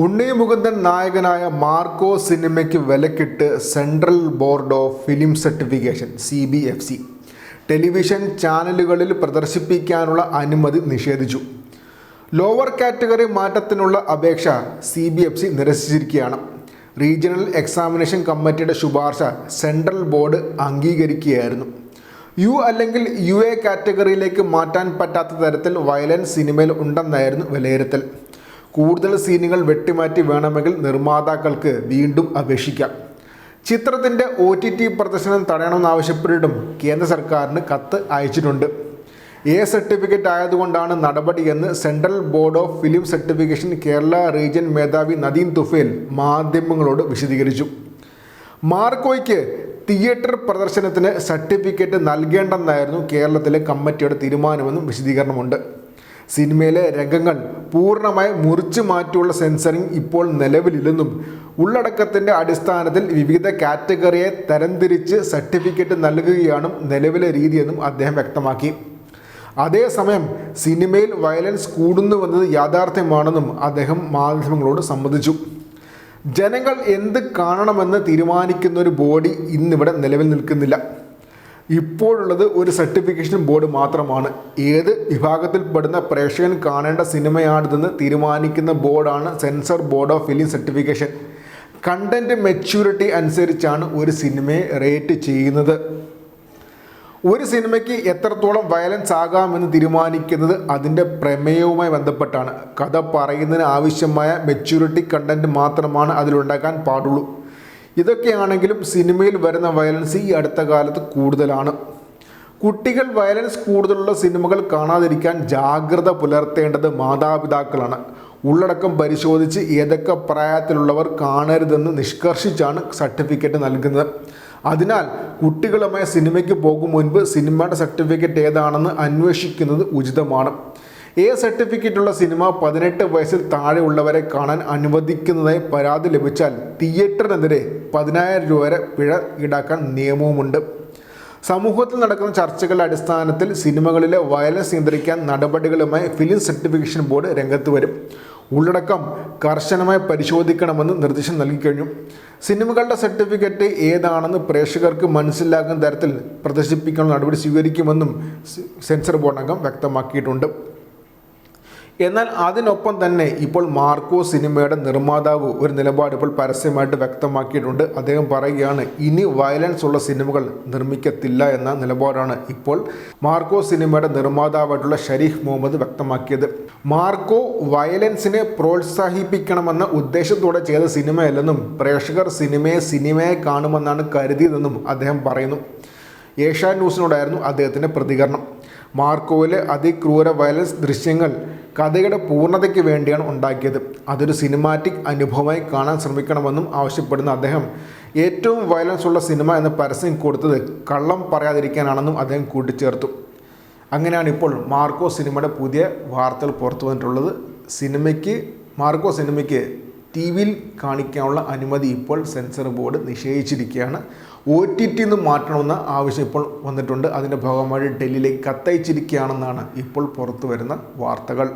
ഉണ്ണി മുകുന്ദൻ നായകനായ മാർക്കോ സിനിമയ്ക്ക് വിലക്കിട്ട് central board of film certification C B F C television ചാനലുകളിൽ പ്രദർശിപ്പിക്കാനുള്ള അനുമതി നിഷേധിച്ചു. ലോവർ കാറ്റഗറി മാറ്റത്തിനുള്ള അപേക്ഷ സി ബി എഫ് സി നിരസിച്ചിരിക്കുകയാണ്. റീജിയണൽ എക്സാമിനേഷൻ കമ്മിറ്റിയുടെ ശുപാർശ സെൻട്രൽ ബോർഡ് അംഗീകരിക്കുകയായിരുന്നു. യു അല്ലെങ്കിൽ യു എ കാറ്റഗറിയിലേക്ക് മാറ്റാൻ പറ്റാത്ത തരത്തിൽ വയലൻസ് സിനിമയിൽ ഉണ്ടെന്നായിരുന്നു വിലയിരുത്തൽ. കൂടുതൽ സീനുകൾ വെട്ടിമാറ്റി വേണമെങ്കിൽ നിർമ്മാതാക്കൾക്ക് വീണ്ടും അപേക്ഷിക്കാം. ചിത്രത്തിന്റെ ഒ ടി ടി പ്രദർശനം തടയണമെന്നാവശ്യപ്പെട്ടിട്ടും കേന്ദ്ര സർക്കാരിന് കത്ത് അയച്ചിട്ടുണ്ട്. എ സർട്ടിഫിക്കറ്റ് ആയതുകൊണ്ടാണ് നടപടിയെന്ന് central board of film certification Kerala region മേധാവി നദീം തുഫേൽ മാധ്യമങ്ങളോട് വിശദീകരിച്ചു. മാർക്കോയ്ക്ക് തിയേറ്റർ പ്രദർശനത്തിന് സർട്ടിഫിക്കറ്റ് നൽകേണ്ടെന്നായിരുന്നു കേരളത്തിലെ കമ്മിറ്റിയുടെ തീരുമാനമെന്നും വിശദീകരണമുണ്ട്. സിനിമയിലെ രംഗങ്ങൾ പൂർണമായി മുറിച്ചു മാറ്റിയുള്ള സെൻസറിംഗ് ഇപ്പോൾ നിലവിലില്ലെന്നും ഉള്ളടക്കത്തിന്റെ അടിസ്ഥാനത്തിൽ വിവിധ കാറ്റഗറിയെ തരംതിരിച്ച് സർട്ടിഫിക്കറ്റ് നൽകുകയാണ് നിലവിലെ രീതിയെന്നും അദ്ദേഹം വ്യക്തമാക്കി. അതേസമയം സിനിമയിൽ വയലൻസ് കൂടുന്നുവെന്നത് യാഥാർത്ഥ്യമാണെന്നും അദ്ദേഹം മാധ്യമങ്ങളോട് സമ്മതിച്ചു. ജനങ്ങൾ എന്ത് കാണണമെന്ന് തീരുമാനിക്കുന്ന ഒരു ബോഡി ഇന്നിവിടെ നിലവിൽ നിൽക്കുന്നില്ല. ഇപ്പോഴുള്ളത് ഒരു സർട്ടിഫിക്കേഷൻ ബോർഡ് മാത്രമാണ്. ഏത് വിഭാഗത്തിൽപ്പെടുന്ന പ്രേക്ഷകൻ കാണേണ്ട സിനിമയാണിതെന്ന് തീരുമാനിക്കുന്ന ബോർഡാണ് censor board of film certification content maturity അനുസരിച്ചാണ് ഒരു സിനിമയെ റേറ്റ് ചെയ്യുന്നത്. ഒരു സിനിമയ്ക്ക് എത്രത്തോളം വയലൻസ് ആകാമെന്ന് തീരുമാനിക്കുന്നത് അതിന്റെ പ്രമേയവുമായി ബന്ധപ്പെട്ടാണ്. കഥ പറയുന്നതിന് ആവശ്യമായ മെച്യൂരിറ്റി കണ്ടന്റ് മാത്രമാണ് അതിലുണ്ടാക്കാൻ പാടുള്ളൂ. ഇതൊക്കെയാണെങ്കിലും സിനിമയിൽ വരുന്ന വയലൻസ് ഈ അടുത്ത കാലത്ത് കൂടുതലാണ്. കുട്ടികൾ വയലൻസ് കൂടുതലുള്ള സിനിമകൾ കാണാതിരിക്കാൻ ജാഗ്രത പുലർത്തേണ്ടത് മാതാപിതാക്കളാണ്. ഉള്ളടക്കം പരിശോധിച്ച് ഏതൊക്കെ പ്രായത്തിലുള്ളവർ കാണരുതെന്ന് നിഷ്കർഷിച്ചാണ് സർട്ടിഫിക്കറ്റ് നൽകുന്നത്. അതിനാൽ കുട്ടികളുമായി സിനിമയ്ക്ക് പോകും മുൻപ് സിനിമയുടെ സർട്ടിഫിക്കറ്റ് ഏതാണെന്ന് അന്വേഷിക്കുന്നത് ഉചിതമാണ്. എ സർട്ടിഫിക്കറ്റുള്ള സിനിമ പതിനെട്ട് വയസ്സിൽ താഴെയുള്ളവരെ കാണാൻ അനുവദിക്കുന്നതായി പരാതി ലഭിച്ചാൽ തിയേറ്ററിനെതിരെ പതിനായിരം രൂപ വരെ പിഴ ഈടാക്കാൻ നിയമവുമുണ്ട്. സമൂഹത്തിൽ നടക്കുന്ന ചർച്ചകളുടെ അടിസ്ഥാനത്തിൽ സിനിമകളിലെ വയലൻസ് നിയന്ത്രിക്കാൻ നടപടികളുമായി ഫിലിം സർട്ടിഫിക്കേഷൻ ബോർഡ് രംഗത്ത് വരും. ഉള്ളടക്കം കർശനമായി പരിശോധിക്കണമെന്ന് നിർദ്ദേശം നൽകിക്കഴിഞ്ഞു സിനിമകളുടെ സർട്ടിഫിക്കറ്റ് ഏതാണെന്ന് പ്രേക്ഷകർക്ക് മനസ്സിലാക്കുന്ന തരത്തിൽ പ്രദർശിപ്പിക്കാനുള്ള നടപടി സ്വീകരിക്കുമെന്നും സെൻസർ ബോർഡ് അംഗം വ്യക്തമാക്കിയിട്ടുണ്ട്. എന്നാൽ അതിനൊപ്പം തന്നെ ഇപ്പോൾ മാർക്കോ സിനിമയുടെ നിർമ്മാതാവ് ഒരു നിലപാട് ഇപ്പോൾ പരസ്യമായിട്ട് വ്യക്തമാക്കിയിട്ടുണ്ട്. അദ്ദേഹം പറയുകയാണ് ഇനി വയലൻസ് ഉള്ള സിനിമകൾ നിർമ്മിക്കത്തില്ല എന്ന നിലപാടാണ് ഇപ്പോൾ മാർക്കോ സിനിമയുടെ നിർമ്മാതാവായിട്ടുള്ള ഷരീഫ് മുഹമ്മദ് വ്യക്തമാക്കിയത്. മാർക്കോ വയലൻസിനെ പ്രോത്സാഹിപ്പിക്കണമെന്ന ഉദ്ദേശത്തോടെ ചെയ്ത സിനിമയല്ലെന്നും പ്രേക്ഷകർ സിനിമയെ സിനിമയെ കാണുമെന്നാണ് കരുതിയതെന്നും അദ്ദേഹം പറയുന്നു. ഏഷ്യാ ന്യൂസിനോടായിരുന്നു അദ്ദേഹത്തിന്റെ പ്രതികരണം. മാർക്കോയിലെ അതിക്രൂര വയലൻസ് ദൃശ്യങ്ങൾ കഥയുടെ പൂർണതയ്ക്ക് വേണ്ടിയാണ് ഉണ്ടാക്കിയത്. അതൊരു സിനിമാറ്റിക് അനുഭവമായി കാണാൻ ശ്രമിക്കണമെന്നും ആവശ്യപ്പെടുന്ന അദ്ദേഹം. ഏറ്റവും വയലൻസ് ഉള്ള സിനിമ എന്ന പരസ്യം കൊടുത്തത് കള്ളം പറയാതിരിക്കാനാണെന്നും അദ്ദേഹം കൂട്ടിച്ചേർത്തു. അങ്ങനെയാണ് ഇപ്പോൾ മാർക്കോ സിനിമയുടെ പുതിയ വാർത്തകൾ പുറത്തു വന്നിട്ടുള്ളത് സിനിമയ്ക്ക് മാർക്കോ സിനിമയ്ക്ക് ടി വിയിൽ കാണിക്കാനുള്ള അനുമതി ഇപ്പോൾ സെൻസർ ബോർഡ് നിഷേധിച്ചിരിക്കുകയാണ് ഒ ടി ടി നിന്ന് മാറ്റണമെന്ന ആവശ്യം ഇപ്പോൾ വന്നിട്ടുണ്ട്. അതിന്റെ ഭാഗമായി ഡൽഹിയിലേക്ക് കത്തയച്ചിരിക്കുകയാണെന്നാണ് ഇപ്പോൾ പുറത്തു വരുന്ന വാർത്തകൾ.